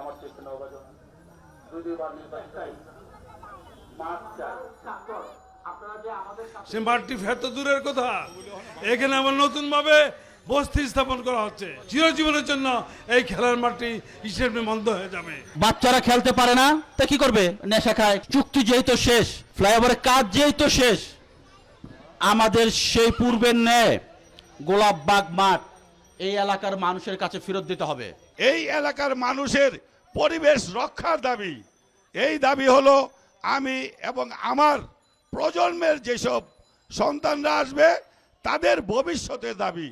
আমার চেষ্টা আপনারা যে আমাদের সে মাঠটি দূরের কথা। এখানে আমার নতুন ভাবে বস্তি স্থাপন করা হচ্ছে। চিরজীবনের জন্য এই খেলার মাঠটি হিসেবে বন্ধ হয়ে যাবে। বাচ্চারা খেলতে পারে না তা কি করবে? নেশা খায়। চুক্তি যেহেতু শেষ ফ্লাইওভারের কাজ যেহেতু শেষ আমাদের সেই পূর্বের ন্যায় গোলাপবাগ মাঠ এই এলাকার মানুষের কাছে ফেরত দিতে হবে। এই এলাকার মানুষের পরিবেশ রক্ষার দাবি। এই দাবি হলো আমি এবং আমার প্রজন্মের যেসব সন্তানরা আসবে তাদের ভবিষ্যতের দাবি।